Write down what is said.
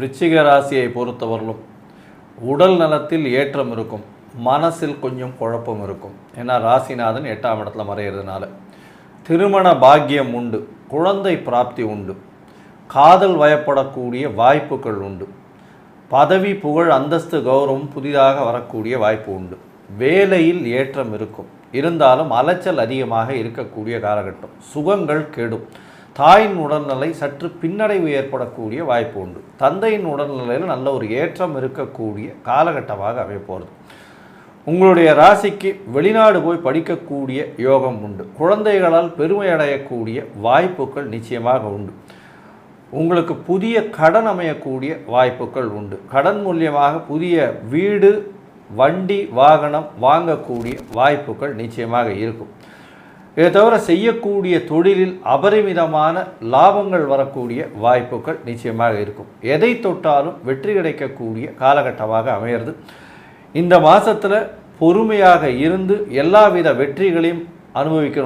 விருச்சிக ராசியை பொறுத்தவரையிலும் உடல் நலத்தில் ஏற்றம் இருக்கும் மனசில் கொஞ்சம் குழப்பம் இருக்கும். ஏன்னா ராசிநாதன் எட்டாம் இடத்துல மறையிறதுனால. திருமண பாக்கியம் உண்டு குழந்தை பிராப்தி உண்டு காதல் வயப்படக்கூடிய வாய்ப்புகள் உண்டு பதவி புகழ் அந்தஸ்து கௌரவம் புதிதாக வரக்கூடிய வாய்ப்பு உண்டு. வேலையில் ஏற்றம் இருக்கும் இருந்தாலும் அலைச்சல் அதிகமாக இருக்கக்கூடிய காலகட்டம் சுகங்கள் கெடும். தாயின் உடல்நிலை சற்று பின்னடைவு ஏற்படக்கூடிய வாய்ப்பு உண்டு. தந்தையின் உடல்நிலையில் நல்ல ஒரு ஏற்றம் இருக்கக்கூடிய காலகட்டமாக அமைய போகிறது உங்களுடைய ராசிக்கு வெளிநாடு போய் படிக்கக்கூடிய யோகம் உண்டு. குழந்தைகளால் பெருமை அடையக்கூடிய வாய்ப்புகள் நிச்சயமாக உண்டு. உங்களுக்கு புதிய கடன் அமையக்கூடிய வாய்ப்புகள் உண்டு. கடன் மூலியமாக புதிய வீடு வண்டி வாகனம் வாங்கக்கூடிய வாய்ப்புகள் நிச்சயமாக இருக்கும். இதை தவிர செய்யக்கூடிய தொழிலில் அபரிமிதமான லாபங்கள் வரக்கூடிய வாய்ப்புகள் நிச்சயமாக இருக்கும். எதை தொட்டாலும் வெற்றி கிடைக்கக்கூடிய காலகட்டமாக அமையிறது. இந்த மாதத்தில் பொறுமையாக இருந்து எல்லாவித வெற்றிகளையும் அனுபவிக்கணும்.